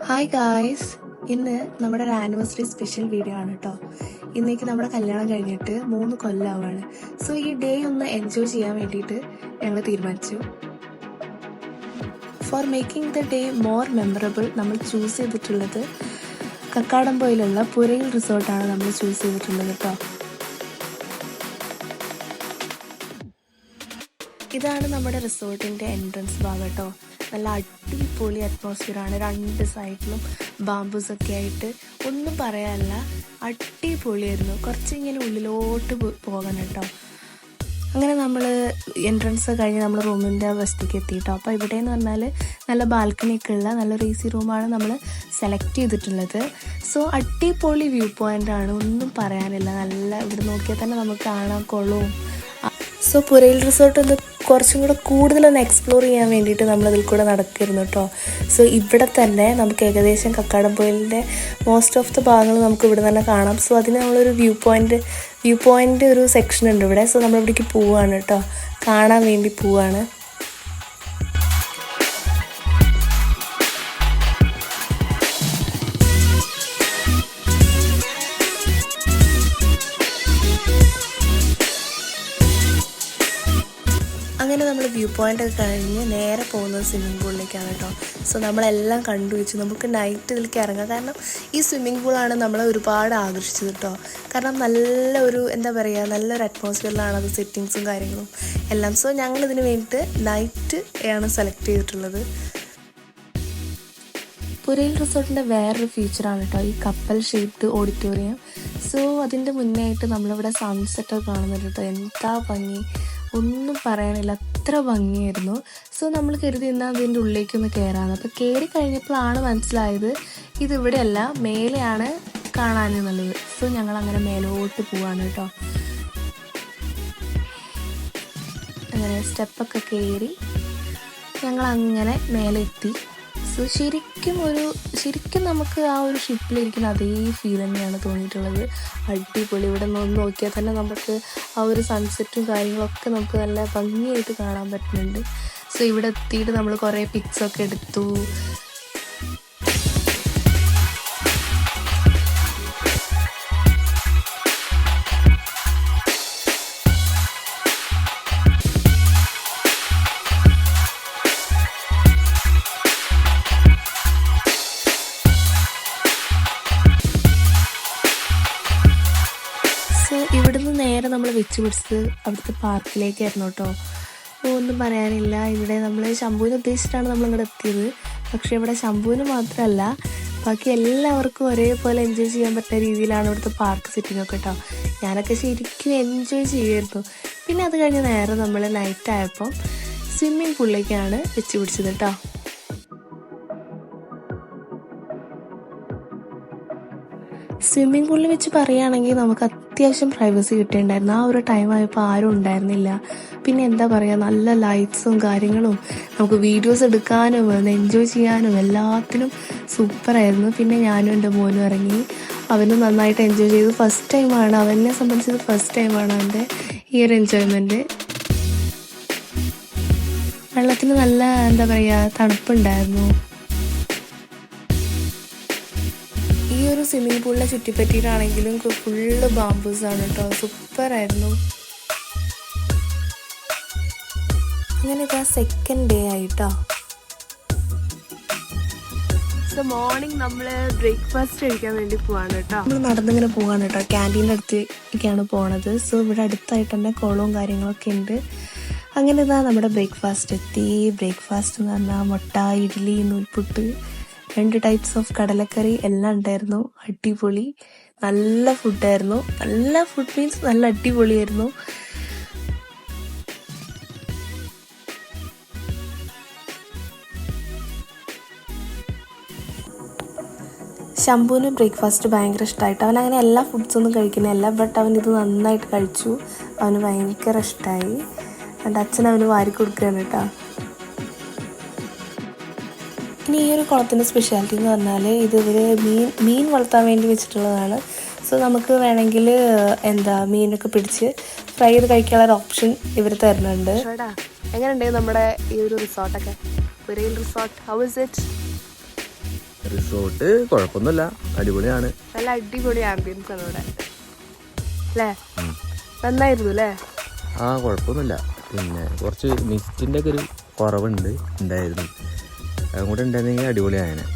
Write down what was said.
Hi guys ഇന്ന് നമ്മുടെ ഒരു ആനിവേഴ്സറി സ്പെഷ്യൽ വീഡിയോ ആണ് കേട്ടോ ഇന്നേക്ക് നമ്മുടെ കല്യാണം കഴിഞ്ഞിട്ട് മൂന്ന് കൊല്ലമാവാണ് സോ ഈ ഡേ ഒന്ന് എൻജോയ് ചെയ്യാൻ വേണ്ടിയിട്ട് ഞങ്ങൾ തീരുമാനിച്ചു. For making the day more memorable നമ്മൾ ചൂസ് ചെയ്തിട്ടുള്ളത് കക്കാടംപോയിലുള്ള പുരയിൽ റിസോർട്ടാണ് നമ്മൾ ചൂസ് ചെയ്തിട്ടുള്ളത് കേട്ടോ ഇതാണ് നമ്മുടെ റിസോർട്ടിന്റെ എൻട്രൻസ് ഭാഗം കേട്ടോ നല്ല അടിപൊളി അറ്റ്മോസ്ഫിയർ ആണ്. രണ്ട് സൈഡിലും ബാംബൂസ് ഒക്കെ ആയിട്ട്. ഒന്നും പറയാനല്ല. അടിപൊളിയായിരുന്നു. കുറച്ച് ഇങ്ങനെ ഉള്ളിലോട്ട് പോകണം കേട്ടോ അങ്ങനെ നമ്മൾ എൻട്രൻസ് കഴിഞ്ഞ് നമ്മൾ റൂമിന്റെ വസ്തിക്ക് എത്തി കേട്ടോ അപ്പോൾ ഇവിടെ എന്ന് പറഞ്ഞാൽ നല്ല ബാൽക്കണി ഒക്കെ ഉള്ള നല്ലൊരു ഈസി റൂമാണ് നമ്മൾ സെലക്ട് ചെയ്തിട്ടുള്ളത്. സോ അടിപൊളി വ്യൂ പോയിന്റ് ആണ്. ഒന്നും പറയാനില്ല. നല്ല ഇവിടെ നോക്കിയാൽ തന്നെ നമുക്ക് കാണാൻ കൊള്ളവും സോ പുരയിൽ റിസോർട്ട് ഒന്ന് കുറച്ചും കൂടെ കൂടുതലൊന്ന് എക്സ്പ്ലോർ ചെയ്യാൻ വേണ്ടിയിട്ട് നമ്മളതിൽ കൂടെ നടക്കിയിരുന്നു കേട്ടോ സോ ഇവിടെ തന്നെ നമുക്ക് ഏകദേശം കക്കാടംപൊയിലിന്റെ മോസ്റ്റ് ഓഫ് ദ ഭാഗങ്ങൾ നമുക്ക് ഇവിടെ തന്നെ കാണാം. സോ അതിന് നമ്മളൊരു വ്യൂ പോയിന്റ് വ്യൂ പോയിന്റ് ഒരു സെക്ഷൻ ഉണ്ട് ഇവിടെ. സോ നമ്മളിവിടേക്ക് പോവുകയാണ് കേട്ടോ കാണാൻ വേണ്ടി പോവാണ്. അങ്ങനെ നമ്മൾ വ്യൂ പോയിന്റ് ഒക്കെ കഴിഞ്ഞ് നേരെ പോകുന്നത് സ്വിമ്മിംഗ് പൂളിലേക്കാണ് കേട്ടോ. സോ നമ്മളെല്ലാം കണ്ടു വെച്ചു. നമുക്ക് നൈറ്റ് ഇതിലേക്ക് ഇറങ്ങാം. കാരണം ഈ സ്വിമ്മിംഗ് പൂളാണ് നമ്മളെ ഒരുപാട് ആകർഷിച്ചത് കേട്ടോ. കാരണം നല്ല ഒരു എന്താ പറയുക നല്ലൊരു അറ്റ്മോസ്ഫിയറിലാണ് അത് സെറ്റിങ്സും കാര്യങ്ങളും എല്ലാം. സോ ഞങ്ങൾ ഇതിന് വേണ്ടിയിട്ട് നൈറ്റ് ആണ് സെലക്ട് ചെയ്തിട്ടുള്ളത്. പുരയിൽ റിസോർട്ടിന്റെ വേറൊരു ഫീച്ചറാണ് കേട്ടോ. ഈ കപ്പൽ ഷേപ്ഡ് ഓഡിറ്റോറിയം സോ അതിന്റെ മുന്നേ ആയിട്ട് നമ്മളിവിടെ സൺസെറ്റ് കാണുന്നുണ്ട് കേട്ടോ. എന്താ ഭംഗി. ഒന്നും പറയാനില്ല. അത്ര ഭംഗിയായിരുന്നു. സോ നമ്മൾ കരുതി എന്നാൽ അതിന്റെ ഉള്ളിലേക്കൊന്ന് കയറാമെന്ന് അപ്പോൾ കയറി കഴിഞ്ഞപ്പോഴാണ് മനസ്സിലായത് ഇതിവിടെയല്ല മേലെയാണ് കാണാനെന്നുള്ളത് സോ ഞങ്ങൾ അങ്ങനെ മേലോട്ട് പോവാണ് കേട്ടോ. അങ്ങനെ സ്റ്റെപ്പൊക്കെ കയറി ഞങ്ങൾ അങ്ങനെ മേലെ എത്തി സോ ശരിക്കും ഒരു ശരിക്കും നമുക്ക് ആ ഒരു ഷിപ്പിലിരിക്കുന്ന അതേ ഫീൽ തന്നെയാണ് തോന്നിയിട്ടുള്ളത്. അടിപൊളി. ഇവിടെ നിന്ന് നോക്കിയാൽ തന്നെ നമുക്ക് ആ ഒരു സൺസെറ്റും കാര്യങ്ങളൊക്കെ നമുക്ക് നല്ല ഭംഗിയായിട്ട് കാണാൻ പറ്റുന്നുണ്ട്. സോ ഇവിടെ എത്തിയിട്ട് നമ്മൾ കുറേ പിക്സൊക്കെ എടുത്തു. വെച്ച് പിടിച്ചത് അവിടുത്തെ പാർക്കിലേക്കായിരുന്നു കേട്ടോ. ഒന്നും പറയാനില്ല. ഇവിടെ നമ്മൾ ശംഭുവിനെ ഉദ്ദേശിച്ചിട്ടാണ് നമ്മൾ ഇങ്ങോട്ട് എത്തിയത്. പക്ഷേ ഇവിടെ ശംഭുവിന് മാത്രമല്ല ബാക്കി എല്ലാവർക്കും ഒരേപോലെ എൻജോയ് ചെയ്യാൻ പറ്റുന്ന രീതിയിലാണ് ഇവിടുത്തെ പാർക്ക് സെറ്റിംഗ് ഒക്കെ കേട്ടോ. ഞാനൊക്കെ ശരിക്കും എൻജോയ് ചെയ്യുമായിരുന്നു. പിന്നെ അത് കഴിഞ്ഞ് നേരെ നമ്മൾ നൈറ്റ് ആയപ്പം സ്വിമ്മിംഗ് പൂളിലേക്കാണ് വെച്ച് പിടിച്ചത് കേട്ടോ. സ്വിമ്മിംഗ് പൂളിൽ വെച്ച് പറയുകയാണെങ്കിൽ നമുക്ക് അത്യാവശ്യം പ്രൈവസി കിട്ടിയിട്ടുണ്ടായിരുന്നു. ആ ഒരു ടൈം ആയപ്പോൾ ആരും ഉണ്ടായിരുന്നില്ല. പിന്നെ എന്താ പറയുക നല്ല ലൈറ്റ്സും കാര്യങ്ങളും നമുക്ക് വീഡിയോസ് എടുക്കാനും എൻജോയ് ചെയ്യാനും എല്ലാത്തിനും സൂപ്പറായിരുന്നു പിന്നെ ഞാനും എന്റെ മോനും ഇറങ്ങി. അവനും നന്നായിട്ട് എൻജോയ് ചെയ്തു. ഫസ്റ്റ് ടൈമാണ് അവനെ സംബന്ധിച്ചത് ഫസ്റ്റ് ടൈമാണ് അവന്റെ ഈ ഒരു എൻജോയ്മെന്റ് വെള്ളത്തിന് നല്ല എന്താ പറയുക തണുപ്പുണ്ടായിരുന്നു. ഈ ഒരു സ്വിമ്മിംഗ് പൂളിനെ ചുറ്റിപ്പറ്റിയിട്ടാണെങ്കിലും ഫുള്ള് ബാംബൂസ് ആണ് കേട്ടോ സൂപ്പർ ആയിരുന്നു. അങ്ങനെ ഇതാ സെക്കൻഡ് ഡേ ആയിട്ടോ. മോർണിംഗ് നമ്മൾ ബ്രേക്ക്ഫാസ്റ്റ് കഴിക്കാൻ വേണ്ടി പോവാണ് കേട്ടോ നമ്മൾ നടന്നിങ്ങനെ പോവാണ് കേട്ടോ ക്യാന്റീന്റെ അടുത്തേക്കാണ് പോണത്. സോ ഇവിടെ അടുത്തായിട്ട് തന്നെ കുളവും കാര്യങ്ങളൊക്കെ ഉണ്ട്. അങ്ങനെ ഇതാ നമ്മുടെ ബ്രേക്ക്ഫാസ്റ്റ് എത്തി. ബ്രേക്ക്ഫാസ്റ്റ് എന്ന് പറഞ്ഞാൽ മുട്ട ഇഡ്ഡലി നൂൽപുട്ട് രണ്ട് ടൈപ്സ് ഓഫ് കടലക്കറി എല്ലാം ഉണ്ടായിരുന്നു. അടിപൊളി. നല്ല ഫുഡായിരുന്നു നല്ല ഫുഡ് മീൻസ് നല്ല അടിപൊളിയായിരുന്നു. ശംഭുവിന് ബ്രേക്ക്ഫാസ്റ്റ് ഭയങ്കര ഇഷ്ടമായിട്ട് അവൻ അങ്ങനെ എല്ലാ ഫുഡ്സൊന്നും കഴിക്കുന്നില്ല. ബട്ട് അവൻ ഇത് നന്നായിട്ട് കഴിച്ചു. അവന് ഭയങ്കര ഇഷ്ടമായി എന്റെ അച്ഛൻ അവന് വാരി കൊടുക്കുകയാണ് കേട്ടോ. ഇനി ഈ ഒരു കുളത്തിന്റെ സ്പെഷ്യാലിറ്റി എന്ന് പറഞ്ഞാൽ ഇത് ഇവർ മീൻ മീൻ വളർത്താൻ വേണ്ടി വെച്ചിട്ടുള്ളതാണ്. സോ നമുക്ക് വേണമെങ്കിൽ എന്താ മീനൊക്കെ പിടിച്ച് ഫ്രൈ ചെയ്ത് കഴിക്കാനുള്ള ഒരു ഓപ്ഷൻ ഇവർ തരുന്നുണ്ട്. എങ്ങനെയുണ്ട് നമ്മുടെ ഈ ഒരു റിസോർട്ടൊക്കെ പുരയിൽ resort how is it resort കുഴപ്പമൊന്നുമില്ല അടിപൊളിയാണ്. നല്ല അടിപൊളി ആംബിയൻസ് ആണ് ഇവിടെ. അല്ലേ നന്നായിരുന്നു അല്ലേ ആ കുഴപ്പമൊന്നുമില്ല. പിന്നെ കുറച്ച് മിസ്റ്റിന്റെ ഒക്കെ ഒരു കുറവുണ്ട് ഉണ്ടായിരുന്നു. അതും കൂടെ ഉണ്ടായിരുന്നെങ്കിൽ അടിപൊളിയായേനെ